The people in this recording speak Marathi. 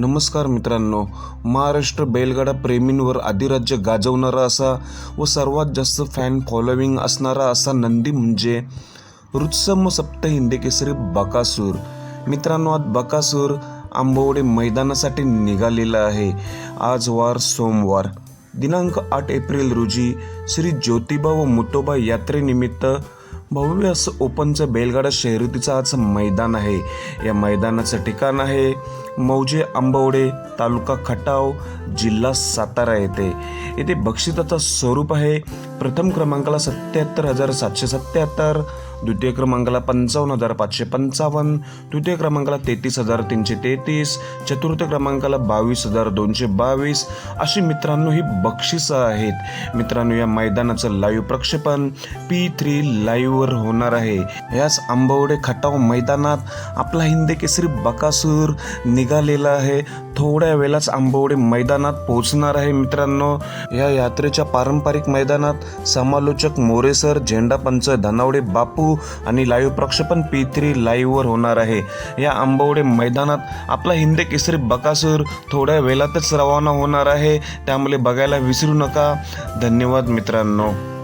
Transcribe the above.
नमस्कार मित्रांनो महाराष्ट्र बैलगाडा प्रेमींवर अधिराज्य गाजवणारा असा व सर्वात जास्त फॅन फॉलोविंग असणारा असा नंदी म्हणजे रुत्सम सप्त हिंदकेसरी बकासूर. मित्रांनो आज बकासूर आंबवडे मैदानासाठी निघालेला आहे. आज वार सोमवार. दिनांक आठ एप्रिल रोजी श्री ज्योतिबा व मुतोबा यात्रेनिमित्त भव्य असं ओपनचं बैलगाडा शर्यतीचं आज मैदान आहे. या मैदानाचं ठिकाण आहे मौजे आंबवडे तालुका खटाव जिल्हा सातारा येथे येथे बक्षिसाचं स्वरूप आहे. प्रथम क्रमांकाला सत्याहत्तर हजार सातशे सत्याहत्तर द्वितीय क्रमांकाला पंचावन्न हजार पाचशे पंचावन्न तृतीय क्रमांकाला तेहतीस हजार तीनशे तेहतीस चतुर्थ क्रमांकाला बावीस हजार दोनशे बावीस. अशी मित्रांनो ही बक्षिसं आहेत. मित्रांनो या मैदानाचं लाईव्ह प्रक्षेपण पी थ्री लाईव्हवर होणार आहे. याच आंबवडे खटाव मैदानात आपला हिंदे केसरी बकासूर निघालेला आहे. थोड्या वेळाच आंबवडे मैदानात पोहोचणार आहे मित्रांनो. या यात्रेच्या पारंपरिक मैदानात समालोचक मोरेसर झेंडा पंच धनावडे बापू आणि लाईव्ह प्रक्षेपण पी थ्री लाईव्हवर होणार आहे. या आंबवडे मैदानात आपला हिंदी केसरी बकासूर थोड्या वेळातच रवाना होणार आहे. त्यामुळे बघायला विसरू नका. धन्यवाद मित्रांनो.